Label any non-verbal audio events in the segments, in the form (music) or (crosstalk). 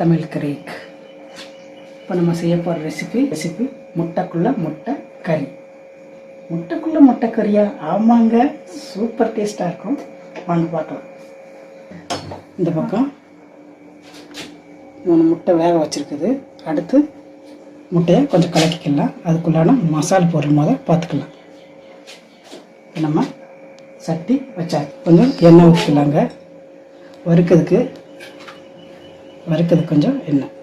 Tamil Craig. இப்போ நம்ம செய்ய போகிற ரெசிபி ரெசிபி முட்டைக்குள்ள முட்டை கறி. முட்டைக்குள்ள முட்டை கறியா? ஆமாங்க சூப்பர் டேஸ்ட்டாக இருக்கும். வாங்க பார்க்கலாம். இந்த பக்கம் மூணு முட்டை வேக வச்சுருக்குது. அடுத்து முட்டையை கொஞ்சம் கலக்கிக்கலாம். அதுக்குள்ளான மசாலா பொருள் மொதல் பார்த்துக்கலாம். நம்ம சட்டி வச்சா கொஞ்சம் எண்ணெய் ஊற்றிக்கலாங்க வறுக்கிறதுக்கு வறுக்கிறதுக்கு கொஞ்சம் எண்ணெய்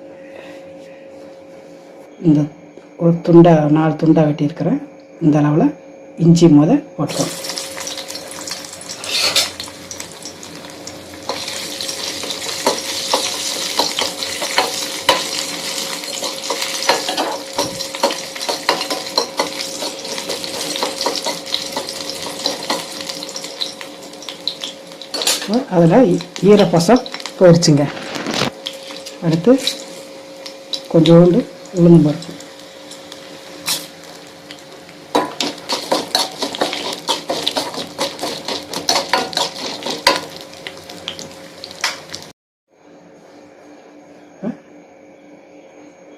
இந்த ஒரு துண்டா நாலு துண்டாக வெட்டியிருக்கிறேன். இந்த அளவில் இஞ்சி முத போட்டுக்கோம் அதில் ஈரப்பசம் போயிடுச்சுங்க. அடுத்து கொஞ்சோண்டு உளுந்து பருப்பு.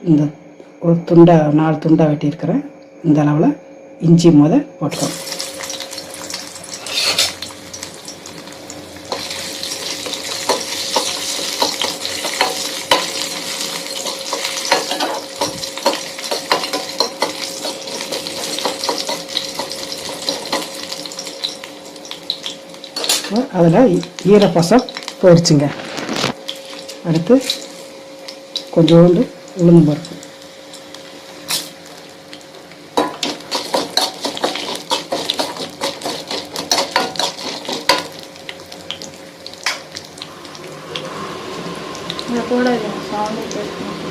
இந்த ஒரு துண்டை நாலு துண்டாக வெட்டியிருக்கிறேன் இந்த அளவில் இஞ்சி முத போட்டுக்கோம் அதில் ஈரப்பசம் போயிடுச்சுங்க. அடுத்து கொஞ்சோண்டு உளுந்து பருப்பு.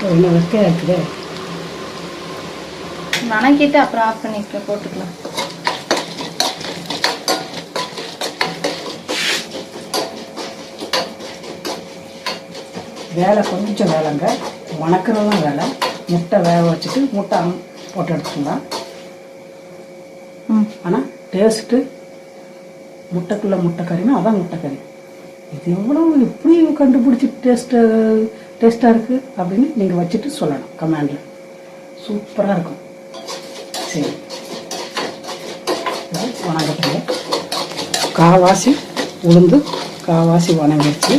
என்ன இருக்குது. வணக்கிட்டு அப்புறம் ஆஃப் பண்ணிக்க போட்டுக்கலாம். வேலை கொஞ்சம் வேலைங்க. வணக்கிறதும் வேலை. முட்டை வேக வச்சுட்டு முட்டை போட்டு எடுத்துக்கலாம் ம். ஆனால் டேஸ்ட்டு முட்டைக்குள்ளே முட்டை கறினா அதான் முட்டை கறி இது எவ்வளோ எப்படி கண்டுபிடிச்சி டேஸ்ட்டு டேஸ்ட்டாக இருக்குது அப்படின்னு நீங்கள் வச்சுட்டு சொல்லணும் கமெண்டில் சூப்பராக இருக்கும். சரி. வணங்கட்டுங்க காவாசி உளுந்து காவாசி வணங்கிடுச்சு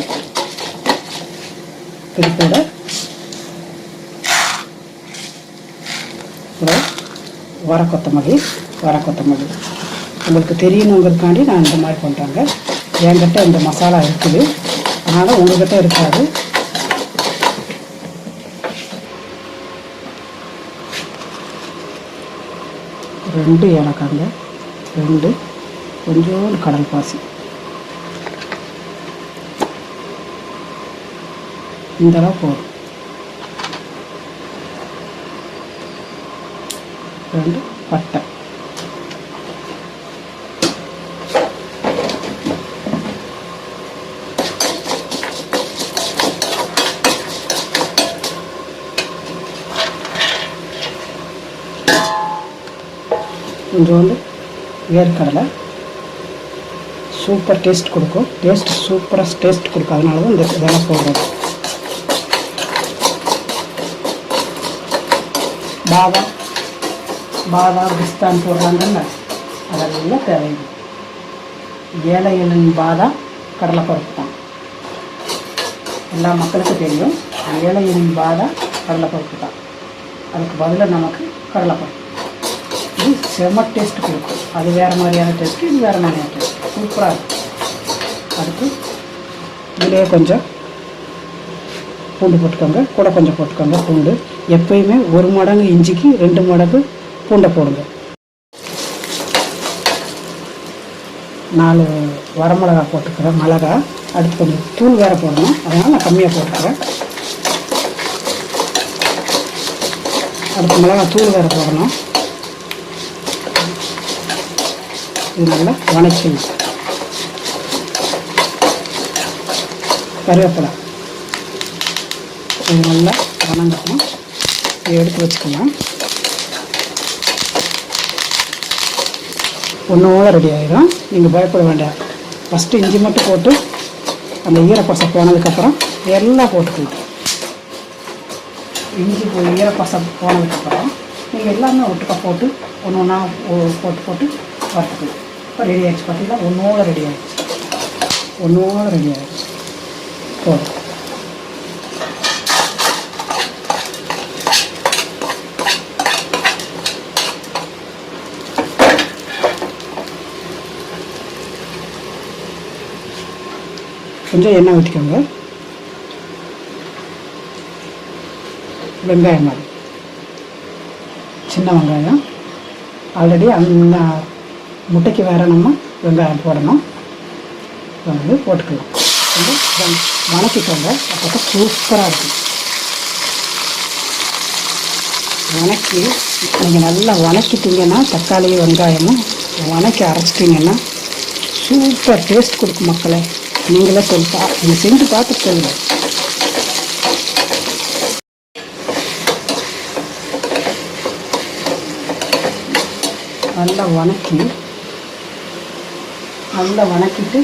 இது கூட வர கொத்தமல்லி வர கொத்தமல்லி. உங்களுக்கு தெரியணுங்கிறதுக்காண்டி நான் இந்த மாதிரி பண்ணுறேங்க என்கிட்ட இந்த மசாலா இருக்குது. அதனால் உங்கள்கிட்ட இருக்காது. ரெண்டு ஏலக்காங்க ரெண்டு கொஞ்சோண்டு கடல் பாசி இந்த அளவு போதும் ரெண்டு பட்டை கொஞ்சோண்டு வேர்க்கடலை சூப்பர் டேஸ்ட் கொடுக்கும் டேஸ்ட் சூப்பராக டேஸ்ட் கொடுக்கும் அதனால தான் இந்த இதெல்லாம் போடுறது பாதாம் பாதாம் பிஸ்தான் போடுறாங்கல்ல அதெல்லாம் தேவையில்லை ஏழைகளின் பாதாம் கடலைப்பருப்பு தான் எல்லா மக்களுக்கும் தெரியும் ஏழையின் பாதாம் கடலைப்பருப்பு தான் அதுக்கு பதிலாக நமக்கு கடலைப்பருப்பு இது செம்ம டேஸ்ட் கொடுக்கும் அது வேறு மாதிரியான டேஸ்ட்டு இது வேறு மாதிரியான டேஸ்ட் சூப்பராக இருக்கும் அதுக்கு இதிலே கொஞ்சம் பூண்டு போட்டுக்கோங்க. கூட கொஞ்சம் போட்டுக்கோங்க. பூண்டு. எப்பயுமே ஒரு மடங்கு இஞ்சிக்கு ரெண்டு மடங்கு பூண்டை போடுங்க. நாலு வரமிளகா போட்டுக்கிறேன். மிளகா. அடுத்து கொஞ்சம் தூள் வேறு போடணும். அதனால் நான் கம்மியாக போட்டுக்கிறேன். அடுத்து மிளகா தூள் வேறு போடணும். இது நல்லா வணக்கணும் கருவேப்பிலை. இது நல்லா வணங்கணும் எடுத்து வச்சுக்கலாம். ஒன்றோட ரெடி ஆகிடும் நீங்கள் பயப்பட வேண்டாம். ஃபஸ்ட்டு இஞ்சி மட்டும் போட்டு அந்த ஈரப்பசை போனதுக்கப்புறம் எல்லாம் போட்டுக்கலாம் இஞ்சி ஈரப்பசம் போனதுக்கப்புறம் நீங்கள் எல்லாமே ஒட்டுக்கா போட்டு ஒன்று ஒன்றா போட்டு போட்டு வறுத்துக்கலாம். இப்போ ரெடி ஆகிடுச்சு பார்த்தீங்கன்னா ஒன்றோட ரெடி ஆகிடுச்சு ஒன்றோட ரெடி ஆகிடுச்சு போதும். கொஞ்சம் எண்ணெய் ஊற்றிக்கோங்க. வெங்காயம் மாதிரி. சின்ன வெங்காயம். ஆல்ரெடி அந்த முட்டைக்கு வேற நம்ம வெங்காயம் போடணும். வந்து போட்டுக்கலாம். வணக்கிக்கோங்க. அப்போ சூப்பராக இருக்கும். வணக்கி நீங்கள் நல்லா வணக்கிட்டீங்கன்னா தக்காளி வெங்காயமும் வணக்கி அரைச்சிட்டிங்கன்னா சூப்பர் டேஸ்ட் கொடுக்கும் மக்களை. நீங்களே சொல்லிட்டா நீங்கள் செஞ்சு பார்த்துட்டு சொல்லுங்க. நல்லா வணக்கி நல்லா வணக்கிட்டு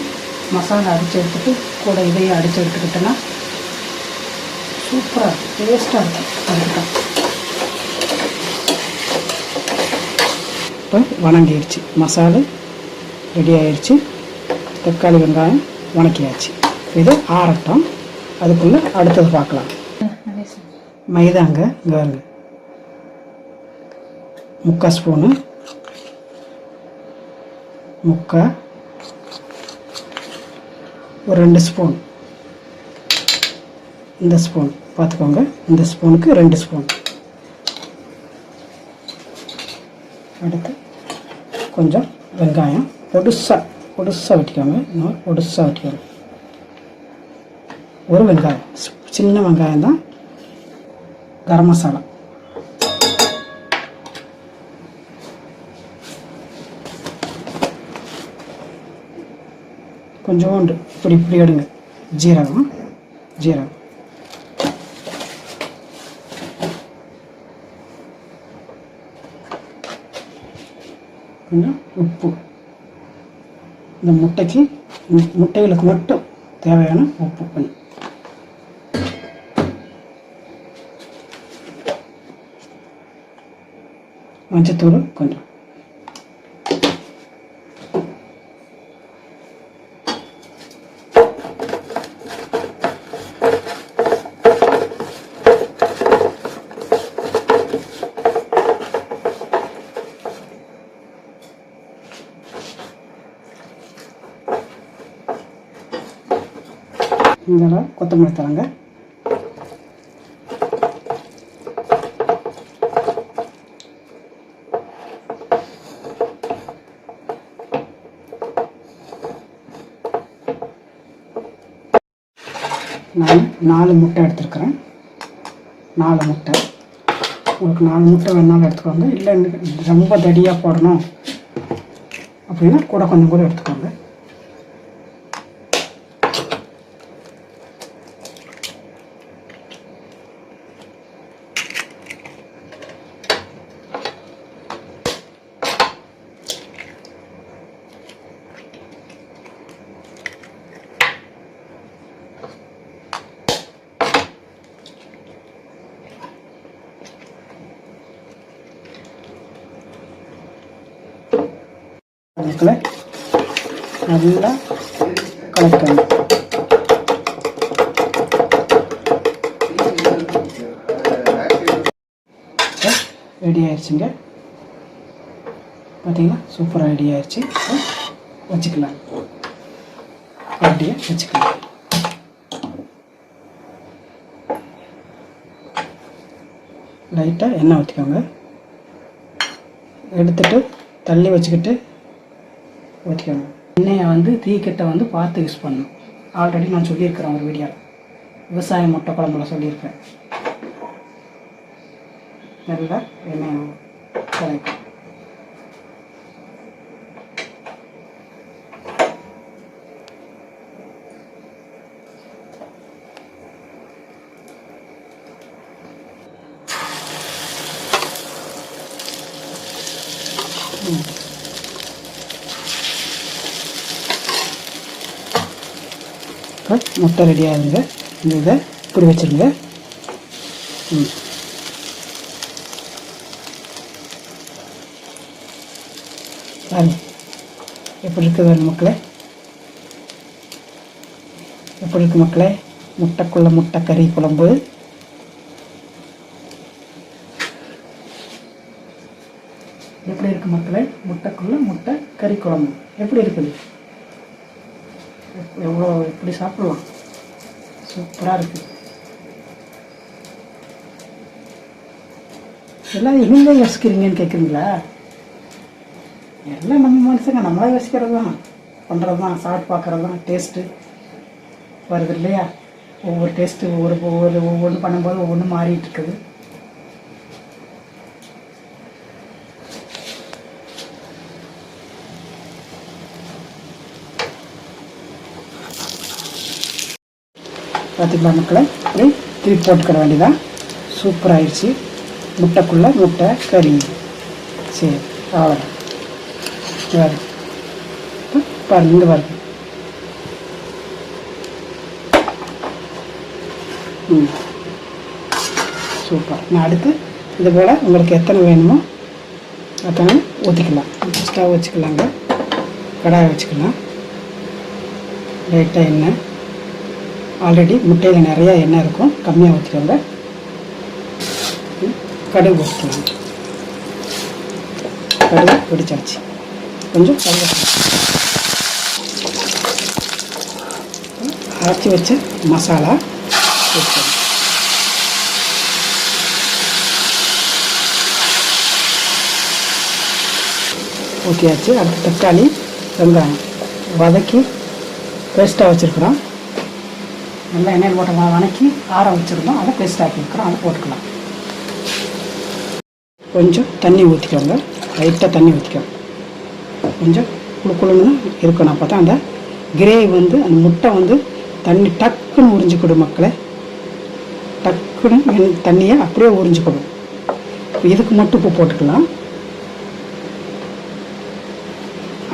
மசாலா அடித்து எடுத்துட்டு கூட இதையும் அடித்து எடுத்துக்கிட்டோன்னா சூப்பராக டேஸ்ட்டாக இருக்கும். அதுக்கு இப்போ வணங்கிடுச்சு. மசாலா ரெடி ஆயிடுச்சு. தக்காளி வெங்காயம். வணக்கியாச்சு. இது ஆறட்டம் அதுக்குள்ளே அடுத்தது பார்க்கலாம். மைதாங்க இங்கே வருங்க முக்கால் ஸ்பூனு. முக்கா. ஒரு ரெண்டு ஸ்பூன். இந்த ஸ்பூன். பார்த்துக்கோங்க. இந்த ஸ்பூனுக்கு ரெண்டு ஸ்பூன். அடுத்து கொஞ்சம் வெங்காயம். பொடுசாக பொடுசாக வெட்டிக்கோங்க. இன்னும் பொடுசாக வெட்டிக்கோங்க. ஒரு வெங்காயம் சின்ன வெங்காயம் தான் கரம் மசாலா. கொஞ்சோண்டு இப்படி இப்படி எடுங்க. ஜீரகம் ஜீரகம். கொஞ்சம் உப்பு. இந்த முட்டைக்கு மு- முட்டைகளுக்கு மட்டும் தேவையான உப்பு கொஞ்சம் மஞ்சத்தூள் கொஞ்சம். இதெல்லாம் கொத்தமல்லி தரங்க நான் நாலு முட்டை எடுத்துருக்கிறேன். நாலு முட்டை. உங்களுக்கு நாலு முட்டை வேணாலும் எடுத்துக்கோங்க. இல்லை ரொம்ப தடியாக போடணும் அப்படின்னா கூட கொஞ்சம் கூட எடுத்துக்கோங்க. அதுக்குள்ள நல்லா கலக்கணும். ரெடி ஆயிடுச்சுங்க பார்த்தீங்கன்னா சூப்பராக ரெடி ஆயிடுச்சு வச்சுக்கலாம். அப்படியே வச்சுக்கலாம். லைட்டாக எண்ணெய் ஊற்றிக்கோங்க எடுத்துட்டு தள்ளி வச்சுக்கிட்டு ஊற்றிக்கோங்க எண்ணெயை வந்து தீக்கட்டை வந்து பார்த்து யூஸ் பண்ணணும் ஆல்ரெடி நான் சொல்லியிருக்கிறேன் ஒரு வீடியோவில் விவசாய முட்டை குழம்புல சொல்லியிருக்கேன் நல்லா எண்ணெய் கிடைக்கும் இப்போ முட்டை ரெடி ஆகுதுங்க இந்த இதை இப்படி வச்சுருங்க. பாருங்க. எப்படி இருக்குது மக்களே. எப்படி இருக்கு மக்களே? முட்டைக்குள்ள முட்டை கறி குழம்பு. எப்படி இருக்குது மக்களே? முட்டைக்குள்ள முட்டை கறி குழம்பு. எப்படி இருக்குது? எவ்வளோ எப்படி சாப்பிடலாம்? சூப்பராக இருக்குது எல்லாம் எங்கே யோசிக்கிறீங்கன்னு கேட்குறீங்களா எல்லாம் நம்ம மனுஷங்க நம்மளா யோசிக்கிறது தான் பண்ணுறது தான் சாப்பிட்டு பார்க்குறது தான் டேஸ்ட்டு வருது இல்லையா? ஒவ்வொரு டேஸ்ட்டு ஒவ்வொரு ஒவ்வொரு ஒவ்வொன்று பண்ணும்போது ஒவ்வொன்றும் மாறிட்டு இருக்குது. பார்த்துக்கலாம் மக்களை. இப்படி திருப்பி போட்டுக்கிற வேண்டியதான் சூப்பராகிடுச்சு முட்டைக்குள்ளே முட்டை கறி. சரி அவ்வளோதான் பாரு. பாருங்க இங்கே பாருங்க ம். சூப்பர். நான் அடுத்து இது போல் உங்களுக்கு எத்தனை வேணுமோ அத்தனை ஊற்றிக்கலாம் ஸ்டவ் வச்சுக்கலாங்க. கடாய் வச்சுக்கலாம். லைட்டாக எண்ணெய். ஆல்ரெடி முட்டையில் நிறைய எண்ணெய் இருக்கும். கம்மியாக ஊற்றிக்கோங்க ம், கடுகு ஊற்றிக்கலாம் கடுகு பிடிச்சாச்சு கொஞ்சம் கடுகு அரைச்சி வச்ச மசாலா ஊற்றியாச்சு அடுத்து தக்காளி வெங்காயம். வதக்கி பேஸ்ட்டாக வச்சுருக்குறோம். நல்லா எண்ணெயில் போட்ட வணக்கி ஆற வச்சுருந்தோம். அதை பேஸ்ட் ஆக்கியிருக்கிறோம் அதை போட்டுக்கலாம். கொஞ்சம் தண்ணி ஊற்றிக்கோங்க லைட்டாக தண்ணி ஊற்றிக்கோங்க கொஞ்சம் குழு குழுன்னு இருக்கணும். அப்போ தான் அந்த கிரேவி வந்து அந்த முட்டை வந்து தண்ணி டக்குன்னு உறிஞ்சிக்கிடும் மக்களை. டக்குன்னு தண்ணியை அப்படியே உறிஞ்சிக்கிடும். இதுக்கு மட்டும் உப்பு போட்டுக்கலாம்.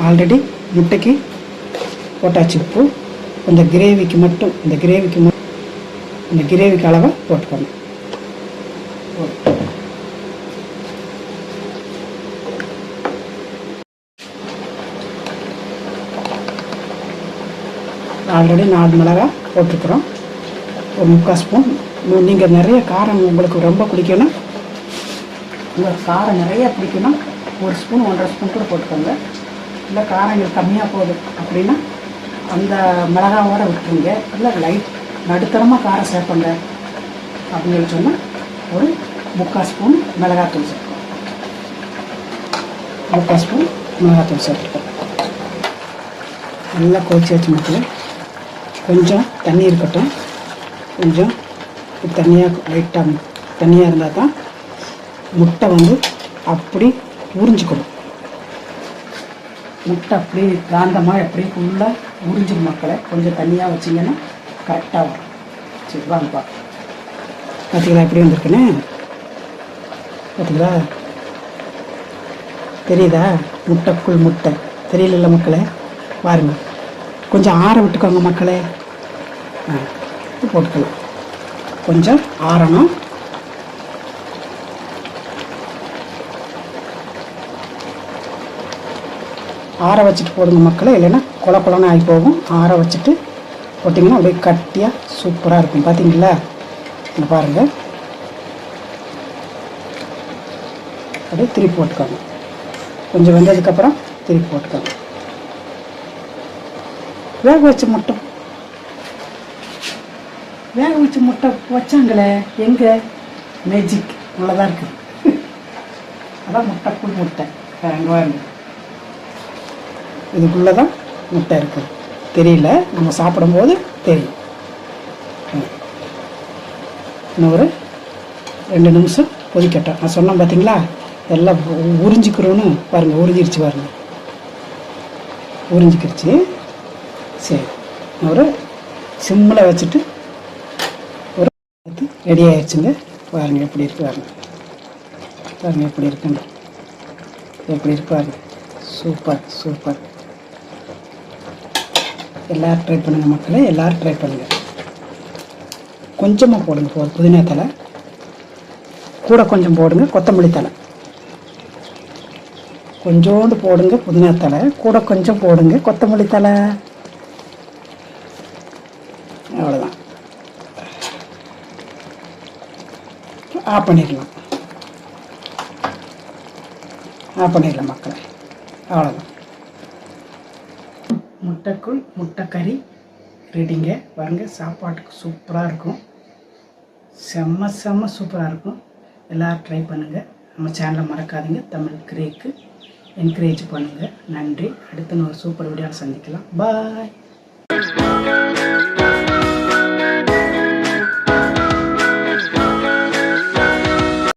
ஆல்ரெடி முட்டைக்கு போட்டாச்சு உப்பு. இந்த கிரேவிக்கு மட்டும் இந்த கிரேவிக்கு மட்டும் இந்த கிரேவிக்கு அளவை போட்டுக்கணும் ஆல்ரெடி நாலு மிளகா போட்டிருக்கிறோம் ஒரு முக்கால் ஸ்பூன். நீங்கள் நிறைய காரம் உங்களுக்கு ரொம்ப பிடிக்கணும் உங்களுக்கு காரம் நிறைய பிடிக்கணும் ஒரு ஸ்பூன் ஒன்றரை ஸ்பூன் கூட போட்டுக்கோங்க. இல்லை காரம் எங்களுக்கு கம்மியாக போகுது அப்படின்னா அந்த மிளகாவோட விட்டுருங்க. இல்லை லைட் நடுத்தரமாக காரம் சேர்ப்பங்க அப்படின்னு சொன்னால் ஒரு முக்கால் ஸ்பூன் மிளகாத்தூள் சேர்க்கணும் முக்கால் ஸ்பூன் மிளகாத்தூள் சேர்த்துக்கோங்க நல்லா கொதிச்சு வச்சு மட்டும் கொஞ்சம் தண்ணி இருக்கட்டும். கொஞ்சம் தண்ணியாக லைட்டாக தண்ணியாக இருந்தால் தான் முட்டை வந்து அப்படி உறிஞ்சிக்கணும். முட்டை அப்படியே காந்தமாக அப்படியே ஃபுல்லாக உறிஞ்சிடும் மக்களை. கொஞ்சம் தண்ணியாக வச்சிங்கன்னா கரெக்டாக வரும். சரி வாங்கப்பா பார்த்தீங்களா எப்படி வந்திருக்குன்னு? பார்த்தீங்களா தெரியுதா? முட்டைக்குள் முட்டை. தெரியல மக்களே? பாருங்க கொஞ்சம் ஆற விட்டுக்கோங்க மக்களே. ஆ போட்டுக்கலாம். கொஞ்சம் ஆறணும். ஆற வச்சுட்டு போடுங்க மக்களை. இல்லைன்னா கொல கொலன்னு ஆகி போகும். ஆற வச்சுட்டு போட்டிங்கன்னா அப்படியே கட்டியாக சூப்பராக இருக்கும். பார்த்தீங்களா இங்க பாருங்கள் அப்படியே திருப்பி போட்டுக்கோங்க. கொஞ்சம் வெந்ததுக்கப்புறம் திருப்பி போட்டுக்கோங்க. வேக வச்ச முட்டை. வேக வச்ச முட்டை வச்சாங்களே. எங்கே? மேஜிக் உள்ளதாக இருக்குது (laughs) அதான் முட்டை முட்டைக்குள் முட்டை. அங்கே வாருங்க இதுக்குள்ளே தான் முட்டை இருக்குது தெரியல. நம்ம சாப்பிடும்போது தெரியும். ம். இன்னும் ஒரு ரெண்டு நிமிஷம் கொதிக்கட்டும் நான் சொன்னேன் பார்த்தீங்களா எல்லாம் உறிஞ்சிக்கிறோன்னு பாருங்கள் உறிஞ்சிருச்சு பாருங்க. உறிஞ்சிக்கிருச்சு. சரி. ஒரு சிம்மில் வச்சுட்டு ஒரு ரெடி ஆயிடுச்சுங்க பாருங்க எப்படி இருக்கு பாருங்க. பாருங்க எப்படி இருக்குன்னு. எப்படி இருக்கு சூப்பர் சூப்பர். எல்லோரும் ட்ரை பண்ணுங்கள் மக்களே எல்லோரும் ட்ரை பண்ணுங்கள் கொஞ்சமாக போடுங்க போதும் புதினா தலை கூட கொஞ்சம் போடுங்க கொத்தமல்லி தலை கொஞ்சோண்டு போடுங்க புதினா தலை கூட கொஞ்சம் போடுங்க கொத்தமல்லி தலை அவ்வளோதான் ஆஃப் பண்ணிடலாம். ஆஃப் பண்ணிடலாம் மக்களை. அவ்வளோதான் முட்டைக்குள் முட்டைக்கறி ரெடிங்க பாருங்க சாப்பாட்டுக்கு சூப்பராக இருக்கும். செம்ம செம்ம சூப்பராக இருக்கும். எல்லோரும் ட்ரை பண்ணுங்கள் நம்ம சேனலை மறக்காதீங்க. தமிழ் கிரேக்கு. என்கரேஜ் பண்ணுங்கள் நன்றி. அடுத்த ஒரு சூப்பர் வீடியோவில் சந்திக்கலாம். பாய்